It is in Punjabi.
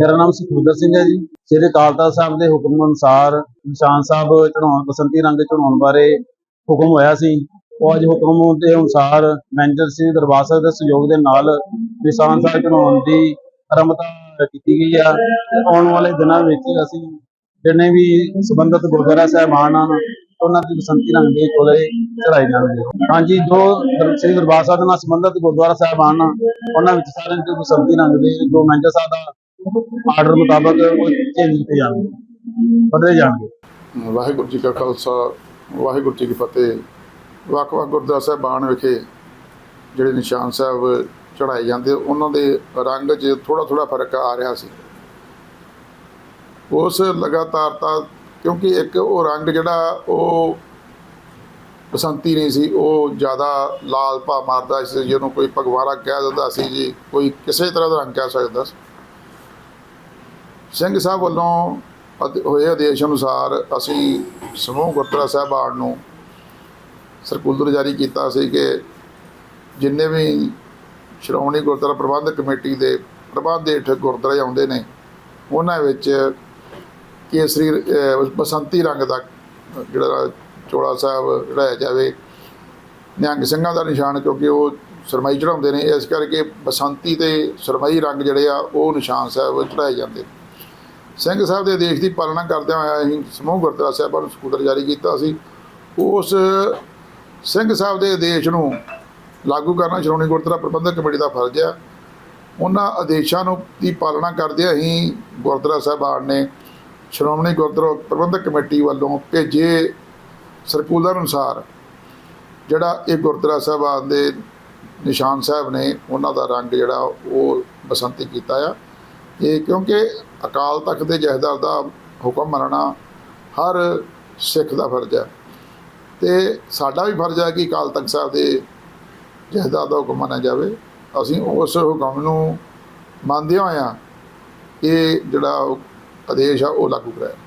ਮੇਰਾ ਨਾਮ ਸੁਖਵਿੰਦਰ ਸਿੰਘ ਹੈ ਜੀ। ਸ੍ਰੀ ਅਕਾਲ ਤਖਤ ਸਾਹਿਬ ਦੇ ਹੁਕਮ ਅਨੁਸਾਰ ਨਿਸ਼ਾਨ ਸਾਹਿਬ ਚੜਾਉਣ ਬਸੰਤੀ ਰੰਗ ਚੜਾਉਣ ਬਾਰੇ ਹੁਕਮ ਹੋਇਆ ਸੀ। ਉਹ ਅੱਜ ਹੁਕਮ ਦੇ ਅਨੁਸਾਰ ਮੈਨੇਜਰ ਸਿੰਘ ਦਰਬਾਰ ਸਾਹਿਬ ਦੇ ਸਹਿਯੋਗ ਦੇ ਨਾਲ ਨਿਸ਼ਾਨ ਸਾਹਿਬ ਚੜਾਉਣ ਦੀ ਆਰੰਭਤਾ ਕੀਤੀ ਗਈ ਆ। ਆਉਣ ਵਾਲੇ ਦਿਨਾਂ ਵਿੱਚ ਅਸੀਂ ਜਿੰਨੇ ਵੀ ਸੰਬੰਧਿਤ ਗੁਰਦੁਆਰਾ ਸਾਹਿਬਾਨ ਹਨ, ਉਹਨਾਂ ਦੀ ਬਸੰਤੀ ਰੰਗ ਦੇ ਚੋਲੇ ਚੜਾਏ ਜਾਣਗੇ। ਹਾਂਜੀ, ਜੋ ਸ੍ਰੀ ਦਰਬਾਰ ਸਾਹਿਬ ਨਾਲ ਸੰਬੰਧਿਤ ਗੁਰਦੁਆਰਾ ਸਾਹਿਬਾਨ ਉਹਨਾਂ ਵਿੱਚ ਸਾਰਿਆਂ ਦੇ ਬਸੰਤੀ ਰੰਗ ਦੇ ਜੋ ਮੈਨੇਜਰ ਸਾਹਿਬ ਦਾ ਆਰਡਰ ਮੁਤਾਬਕ ਉਹ ਚੇਂਜ ਕੀਤੇ ਜਾਣਗੇ ਬਦਲੇ ਜਾਣਗੇ। ਵਾਹਿਗੁਰੂ ਜੀ ਕਾ ਖਾਲਸਾ, ਵਾਹਿਗੁਰੂ ਜੀ ਕੀ ਫਤਿਹ। ਵੱਖ-ਵੱਖ ਗੁਰਦੁਆਰਾ ਸਾਹਿਬਾਨ ਵਿਖੇ ਜਿਹੜੇ ਨਿਸ਼ਾਨ ਸਾਹਿਬ ਚੜਾਏ ਜਾਂਦੇ, ਉਹਨਾਂ ਦੇ ਰੰਗ 'ਚ ਥੋੜਾ ਥੋੜਾ ਫ਼ਰਕ ਆ ਰਿਹਾ ਸੀ। ਉਸ ਲਗਾਤਾਰਤਾ ਕਿਉਂਕਿ ਇੱਕ ਉਹ ਰੰਗ ਜਿਹੜਾ ਉਹ ਬਸੰਤੀ ਨਹੀਂ ਸੀ, ਉਹ ਜ਼ਿਆਦਾ ਲਾਲ ਭਾ ਮਾਰਦਾ ਸੀ, ਜਿਹਨੂੰ ਕੋਈ ਭਗਵਾਰਾ ਕਹਿ ਦਿੰਦਾ ਸੀ ਜੀ, ਕੋਈ ਕਿਸੇ ਤਰ੍ਹਾਂ ਦਾ ਰੰਗ ਕਹਿ ਸਕਦਾ ਸੀ। ਸਿੰਘ ਸਾਹਿਬ ਵੱਲੋਂ ਅਧ- ਹੋਏ ਆਦੇਸ਼ ਅਨੁਸਾਰ ਅਸੀਂ ਸਮੂਹ ਗੁਰਦੁਆਰਾ ਸਾਹਿਬਾਨ ਨੂੰ ਸਰਕੂਲਰ ਜਾਰੀ ਕੀਤਾ ਸੀ ਕਿ ਜਿੰਨੇ ਵੀ ਸ਼੍ਰੋਮਣੀ ਗੁਰਦੁਆਰਾ ਪ੍ਰਬੰਧਕ ਕਮੇਟੀ ਦੇ ਪ੍ਰਬੰਧ ਹੇਠ ਗੁਰਦੁਆਰੇ ਆਉਂਦੇ ਨੇ, ਉਹਨਾਂ ਵਿੱਚ ਕੇਸਰੀ ਬਸੰਤੀ ਰੰਗ ਦਾ ਜਿਹੜਾ ਚੋਲਾ ਸਾਹਿਬ ਚੜਾਇਆ ਜਾਵੇ, ਨਿਹੰਗ ਸਿੰਘਾਂ ਦਾ ਨਿਸ਼ਾਨ, ਕਿਉਂਕਿ ਉਹ ਸਰਮਾਈ ਚੜਾਉਂਦੇ ਨੇ, ਇਸ ਕਰਕੇ ਬਸੰਤੀ ਤੇ ਸਰਮਾਈ ਰੰਗ ਜਿਹੜੇ ਆ, ਉਹ ਨਿਸ਼ਾਨ ਸਾਹਿਬ ਚੜਾਏ ਜਾਂਦੇ ਨੇ। ਸਿੰਘ ਸਾਹਿਬ ਦੇ ਆਦੇਸ਼ ਦੀ ਪਾਲਣਾ ਕਰਦਿਆਂ ਹੋਇਆ ਅਸੀਂ ਸਮੂਹ ਗੁਰਦੁਆਰਾ ਸਾਹਿਬਾਂ ਨੂੰ ਸਕੂਟਰ ਜਾਰੀ ਕੀਤਾ ਸੀ। ਉਸ ਸਿੰਘ ਸਾਹਿਬ ਦੇ ਆਦੇਸ਼ ਨੂੰ ਲਾਗੂ ਕਰਨਾ ਸ਼੍ਰੋਮਣੀ ਗੁਰਦੁਆਰਾ ਪ੍ਰਬੰਧਕ ਕਮੇਟੀ ਦਾ ਫਰਜ਼ ਹੈ ਉਹਨਾਂ ਆਦੇਸ਼ਾਂ ਨੂੰ ਦੀ ਪਾਲਣਾ ਕਰਦਿਆਂ ਹੀ ਗੁਰਦੁਆਰਾ ਸਾਹਿਬਾਨ ਨੇ ਸ਼੍ਰੋਮਣੀ ਗੁਰਦੁਆਰਾ ਪ੍ਰਬੰਧਕ ਕਮੇਟੀ ਵੱਲੋਂ ਭੇਜੇ ਸਰਕੂਲਰ ਅਨੁਸਾਰ ਜਿਹੜਾ ਇਹ ਗੁਰਦੁਆਰਾ ਸਾਹਿਬਾਨ ਦੇ ਨਿਸ਼ਾਨ ਸਾਹਿਬ ਨੇ, ਉਹਨਾਂ ਦਾ ਰੰਗ ਜਿਹੜਾ ਉਹ ਬਸੰਤੀ ਕੀਤਾ ਆ। ਇਹ ਕਿਉਂਕਿ ਅਕਾਲ ਤਖਤ ਦੇ ਜਹੇਦਾਰ ਦਾ ਹੁਕਮ ਮੰਨਣਾ ਹਰ ਸਿੱਖ ਦਾ ਫਰਜ਼ ਹੈ। ਤੇ ਸਾਡਾ ਵੀ ਫਰਜ਼ ਹੈ ਕਿ ਅਕਾਲ ਤਖਤ ਸਾਹਿਬ ਦੇ ਜਹੇਦਾਰ ਦਾ ਹੁਕਮ ਮੰਨਿਆ ਜਾਵੇ। ਅਸੀਂ ਉਸ ਹੁਕਮ ਨੂੰ ਮੰਨਦੇ ਹੋਇਆ ਇਹ ਜਿਹੜਾ ਆਦੇਸ਼ ਆ, ਉਹ ਲਾਗੂ ਕਰਾਇਆ।